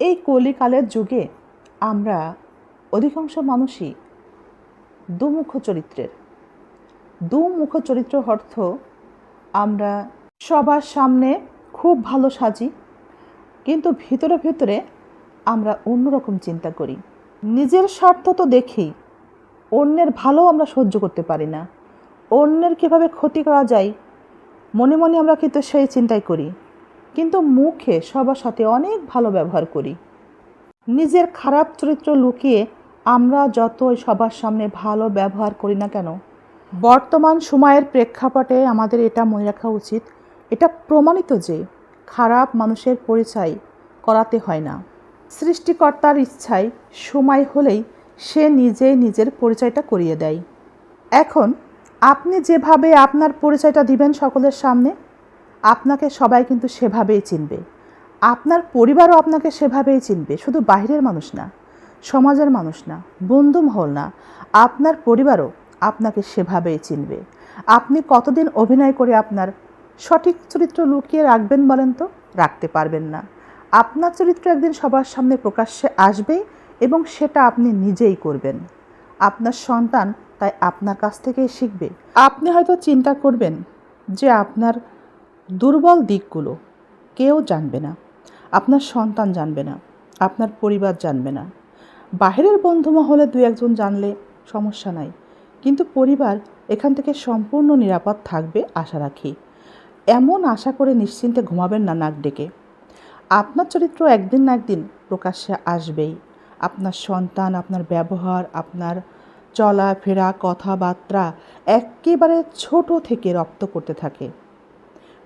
এই কলিকালের যুগে আমরা অধিকাংশ মানুষই দুমুখ চরিত্রের। দুমুখ চরিত্র অর্থ আমরা সবার সামনে খুব ভালো সাজি, কিন্তু ভিতরে ভিতরে আমরা অন্যরকম চিন্তা করি। নিজের স্বার্থ তো দেখেই অন্যের ভালো আমরা সহ্য করতে পারি না। অন্যের কীভাবে ক্ষতি করা যায়, মনে মনে আমরা কিন্তু সেই চিন্তাই করি। কিন্তু মুখে সবার সাথে অনেক ভালো ব্যবহার করি। নিজের খারাপ চরিত্র লুকিয়ে আমরা যতই সবার সামনে ভালো ব্যবহার করি না কেন, বর্তমান সময়ের প্রেক্ষাপটে আমাদের এটা মনে রাখা উচিত, এটা প্রমাণিত যে খারাপ মানুষের পরিচয় করাতে হয় না। সৃষ্টিকর্তার ইচ্ছায় সময় হলেই সে নিজেই নিজের পরিচয়টা করিয়ে দেয়। এখন আপনি যেভাবে আপনার পরিচয়টা দিবেন সকলের সামনে আপনাকে সবাই কিন্তু সেভাবেই চিনবে। আপনার পরিবারও আপনাকে সেভাবেই চিনবে। শুধু বাইরের মানুষ না, সমাজের মানুষ না, বন্ধু মহল না, আপনার পরিবারও আপনাকে সেভাবেই চিনবে। আপনি কতদিন অভিনয় করে আপনার সঠিক চরিত্র লুকিয়ে রাখবেন বলেন তো? রাখতে পারবেন না। আপনার চরিত্র একদিন সবার সামনে প্রকাশ্যে আসবে এবং সেটা আপনি নিজেই করবেন। আপনার সন্তান তাই আপনার কাছ থেকেই শিখবে। আপনি হয়তো চিন্তা করবেন যে আপনার দুর্বল দিকগুলো কেউ জানবে না। আপনার সন্তান জানবে না। আপনার পরিবার জানবে না। বাইরের বন্ধু মহলে দু একজন জানলে সমস্যা নাই। কিন্তু পরিবার এখান থেকে সম্পূর্ণ নিরাপদ থাকবে আশা রাখি। এমন আশা করে নিশ্চিন্তে ঘুমাবেন না নাক ডেকে। আপনার চরিত্র একদিন না একদিন প্রকাশ্যে আসবেই। আপনার সন্তান, আপনার ব্যবহার, আপনার চলাফেরা, কথাবার্তা একেবারে ছোট থেকে রপ্ত করতে থাকে।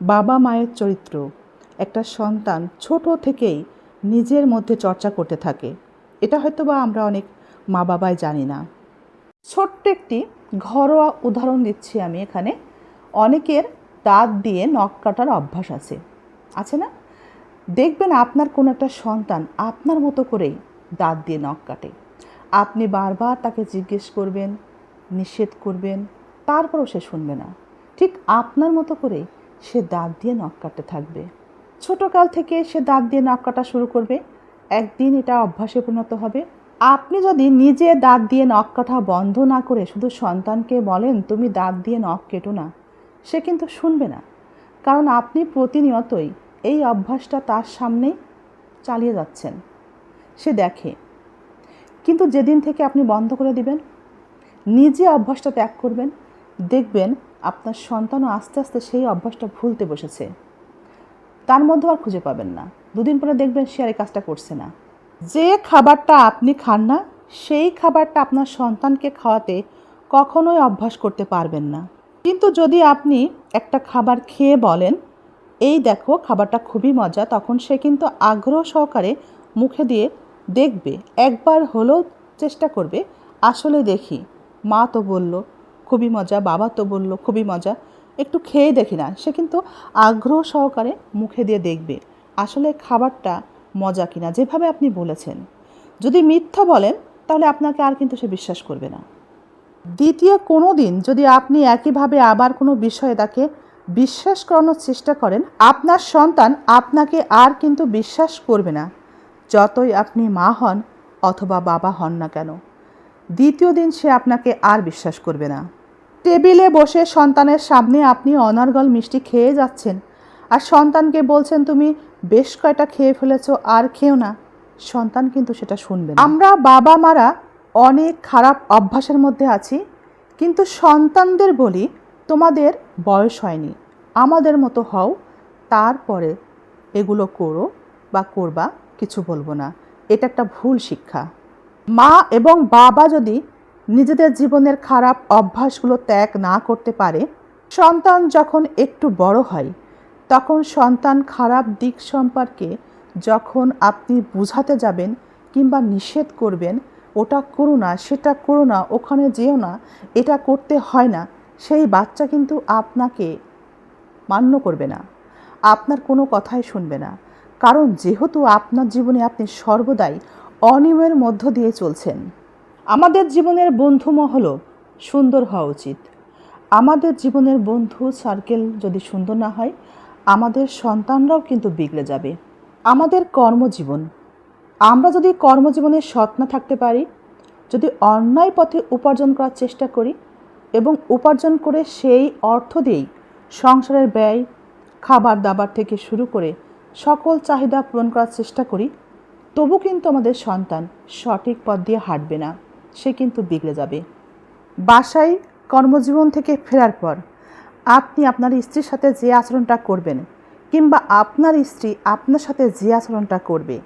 বাবা মায়ের চরিত্র। একটা সন্তান ছোট থেকেই নিজের মধ্যে চর্চা করতে থাকে। এটা হয়তো বা আমরা অনেক মা বাবাই জানি না। ছোট্ট একটি ঘরোয়া উদাহরণ দিচ্ছি আমি এখানে। অনেকের দাঁত দিয়ে নখ কাটার অভ্যাস আছে। আছে না? দেখবেন আপনার কোনো একটা সন্তান আপনার মতো করেই দাঁত দিয়ে নখ কাটে। আপনি বারবার তাকে জিজ্ঞেস করবেন, নিষেধ করবেন, তারপরও সে শুনবে না। ঠিক আপনার মতো করেই সে দাঁত দিয়ে নখ কাটতে থাকবে। ছোটকাল থেকে সে দাঁত দিয়ে নখ কাটা শুরু করবে। একদিন এটা অভ্যাসে পরিণত হবে। আপনি যদি নিজে দাঁত দিয়ে নখ কাটা বন্ধ না করে শুধু সন্তানকে বলেন, তুমি দাঁত দিয়ে নখ কেটো না, সে কিন্তু শুনবে না। কারণ আপনি প্রতিনিয়তই এই অভ্যাসটা তার সামনেই চালিয়ে যাচ্ছেন। সে দেখে। কিন্তু যেদিন থেকে আপনি বন্ধ করে দিবেন, নিজে অভ্যাসটা ত্যাগ করবেন, দেখবেন আপনার সন্তানও আস্তে আস্তে সেই অভ্যাসটা ভুলতে বসেছে। তার মধ্যে আর খুঁজে পাবেন না। দুদিন পরে দেখবেন সে আর এই কাজটা করছে না। যে খাবারটা আপনি খান না, সেই খাবারটা আপনার সন্তানকে খাওয়াতে কখনোই অভ্যাস করতে পারবেন না। কিন্তু যদি আপনি একটা খাবার খেয়ে বলেন, এই দেখো, খাবারটা খুবই মজা, তখন সে কিন্তু আগ্রহ সহকারে মুখে দিয়ে দেখবে, একবার হলেও চেষ্টা করবে, আসলে দেখি। মা তো বলল খুবই মজা, বাবা তো বলল, খুবই মজা। একটু খেয়ে দেখি না। সে কিন্তু আগ্রহ সহকারে মুখে দিয়ে দেখবে, আসলে খাবারটা মজা কিনা, যেভাবে আপনি বলেছেন। যদি মিথ্যা বলেন, তাহলে আপনাকে আর কিন্তু সে বিশ্বাস করবে না। দ্বিতীয় কোনো দিন যদি আপনি একইভাবে আবার কোনো বিষয়ে তাকে বিশ্বাস করানোর চেষ্টা করেন, আপনার সন্তান আপনাকে আর কিন্তু বিশ্বাস করবে না, যতই আপনি মা হন অথবা বাবা হন না কেন। দ্বিতীয় দিন সে আপনাকে আর বিশ্বাস করবে না। টেবিলে বসে সন্তানের সামনে আপনি অনর্গল মিষ্টি খেয়ে যাচ্ছেন। আর সন্তানকে বলছেন, তুমি বেশ কয়টা খেয়ে ফেলেছো, আর খেও না। সন্তান কিন্তু সেটা শুনবে আমরা বাবা মারা অনেক খারাপ অভ্যাসের মধ্যে আছি, কিন্তু সন্তানদের বলি, তোমাদের বয়স হয়নি, আমাদের মতো হও, তারপরে এগুলো করো বা করবা, কিছু বলব না। এটা একটা ভুল শিক্ষা। মা এবং বাবা যদি নিজেদের জীবনের খারাপ অভ্যাসগুলো ত্যাগ না করতে পারে, সন্তান যখন একটু বড় হয়, তখন সন্তান খারাপ দিক সম্পর্কে যখন আপনি বুঝাতে যাবেন কিংবা নিষেধ করবেন, ওটা করো না, সেটা করো না, ওখানে যেও না, এটা করতে হয় না, সেই বাচ্চা কিন্তু আপনাকে মান্য করবে না, আপনার কোনো কথাই শুনবে না। কারণ যেহেতু আপনার জীবনে আপনি সর্বদাই অনিয়মের মধ্য দিয়ে চলছেন আমাদের জীবনের বন্ধু মহলও সুন্দর হওয়া উচিত। আমাদের জীবনের বন্ধু সার্কেল যদি সুন্দর না হয়, আমাদের সন্তানরাও কিন্তু বিগড়ে যাবে। আমাদের কর্মজীবন। আমরা যদি কর্মজীবনে সৎ না থাকতে পারি, যদি অন্যায় পথে উপার্জন করার চেষ্টা করি এবং উপার্জন করে সেই অর্থ দিয়েই সংসারের ব্যয় খাবার দাবার থেকে শুরু করে সকল চাহিদা পূরণ করার চেষ্টা করি, তবু কিন্তু আমাদের সন্তান সঠিক পথ দিয়ে হাঁটবে না। সে কিন্তু বিগড়ে যাবে। বাসায় কর্মজীবন থেকে ফেরার পর আপনি আপনার স্ত্রীর সাথে যে আচরণটা করবেন কিংবা আপনার স্ত্রী আপনার সাথে যে আচরণটা করবে,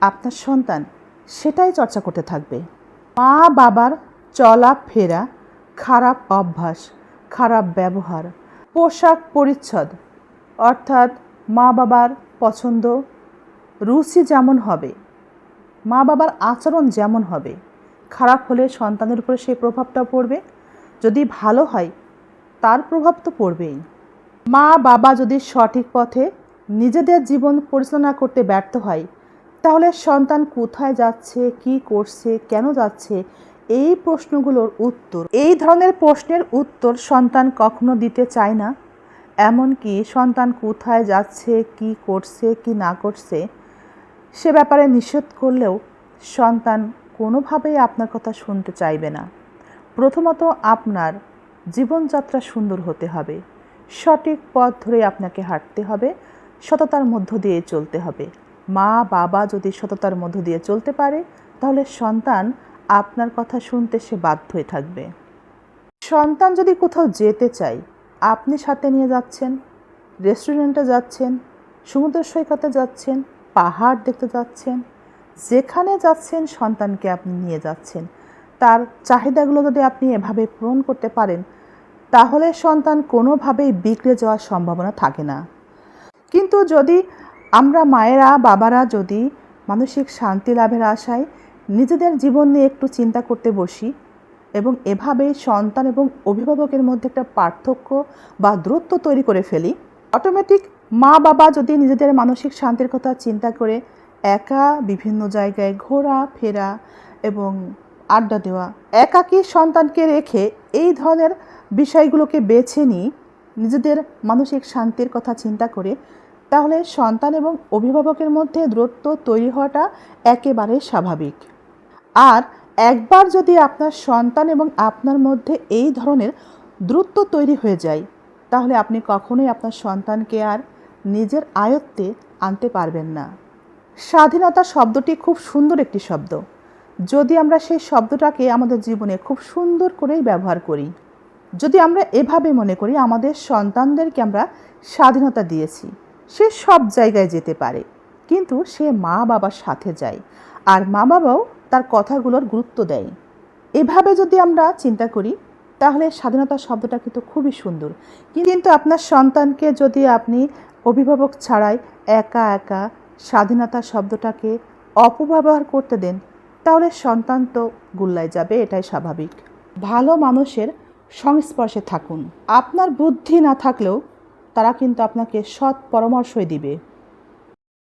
আপনার সন্তান সেটাই চর্চা করতে থাকবে। মা বাবার চলা ফেরা খারাপ অভ্যাস, খারাপ ব্যবহার, পোশাক পরিচ্ছদ, অর্থাৎ মা বাবার পছন্দ, রুচি যেমন হবে, মা বাবার আচরণ যেমন হবে খারাপ হলে সন্তানের উপরে সেই প্রভাবটা পড়বে। যদি ভালো হয়, তার প্রভাব তো পড়বেই। মা, বাবা যদি সঠিক পথে নিজেদের জীবন পরিচালনা করতে ব্যর্থ হয়, তাহলে সন্তান কোথায় যাচ্ছে, কি করছে, কেন যাচ্ছে, এই প্রশ্নগুলোর উত্তর, এই ধরনের প্রশ্নের উত্তর সন্তান কখনো দিতে চায় না। এমনকি সন্তান কোথায় যাচ্ছে, কি করছে, কি না করছে, সে ব্যাপারে নিষেধ করলেও সন্তান কোনোভাবেই আপনার কথা শুনতে চাইবে না। প্রথমত আপনার জীবনযাত্রা সুন্দর হতে হবে। সঠিক পথ ধরে আপনাকে হাঁটতে হবে। সততার মধ্য দিয়ে চলতে হবে। মা, বাবা যদি সততার মধ্য দিয়ে চলতে পারে, তাহলে সন্তান আপনার কথা শুনতে সে বাধ্য হয়ে থাকবে। সন্তান যদি কোথাও যেতে চায়, আপনি সাথে নিয়ে যাচ্ছেন, রেস্টুরেন্টে যাচ্ছেন, সমুদ্র সৈকতে যাচ্ছেন, পাহাড় দেখতে যাচ্ছেন যেখানে যাচ্ছেন, সন্তানকে আপনি নিয়ে যাচ্ছেন। তার চাহিদাগুলো যদি আপনি এভাবে পূরণ করতে পারেন, তাহলে সন্তান কোনোভাবেই বিগড়ে যাওয়ার সম্ভাবনা থাকে না। কিন্তু যদি আমরা মায়েরা, বাবারা যদি মানসিক শান্তি লাভের আশায় নিজেদের জীবন নিয়ে একটু চিন্তা করতে বসি এবং এভাবে সন্তান এবং অভিভাবকের মধ্যে একটা পার্থক্য বা দূরত্ব তৈরি করে ফেলি অটোমেটিক মা বাবা যদি নিজেদের মানসিক শান্তির কথা চিন্তা করে একা, বিভিন্ন জায়গায় ঘোরা, ফেরা এবং আড্ডা দেওয়া। একাকী সন্তানকে রেখে এই ধরনের বিষয়গুলোকে বেছে নিই, নিজেদের মানসিক শান্তির কথা চিন্তা করে, তাহলে সন্তান এবং অভিভাবকের মধ্যে দূরত্ব তৈরি হওয়াটা একেবারে স্বাভাবিক। আর একবার যদি আপনার সন্তান এবং আপনার মধ্যে এই ধরনের দূরত্ব তৈরি হয়ে যায়, তাহলে আপনি কখনোই আপনার সন্তানকে আর নিজের আয়ত্তে আনতে পারবেন না। স্বাধীনতা শব্দটি খুব সুন্দর একটি শব্দ। যদি আমরা সেই শব্দটাকে আমাদের জীবনে খুব সুন্দর করেই ব্যবহার করি, যদি আমরা এভাবে মনে করি আমাদের সন্তানদেরকে আমরা স্বাধীনতা দিয়েছি, সে সব জায়গায় যেতে পারে, কিন্তু সে মা বাবার সাথে যায় আর মা বাবাও তার কথাগুলোর গুরুত্ব দেয়। এভাবে যদি আমরা চিন্তা করি, তাহলে স্বাধীনতা শব্দটা কিন্তু খুবই সুন্দর। কিন্তু আপনার সন্তানকে যদি আপনি অভিভাবক ছাড়াই একা একা স্বাধীনতা শব্দটাকে অপব্যবহার করতে দেন, তাহলে সন্তান তো গুল্লায় যাবে, এটাই স্বাভাবিক। ভালো মানুষের সংস্পর্শে থাকুন। আপনার বুদ্ধি না থাকলেও তারা কিন্তু আপনাকে সৎ পরামর্শই দিবে।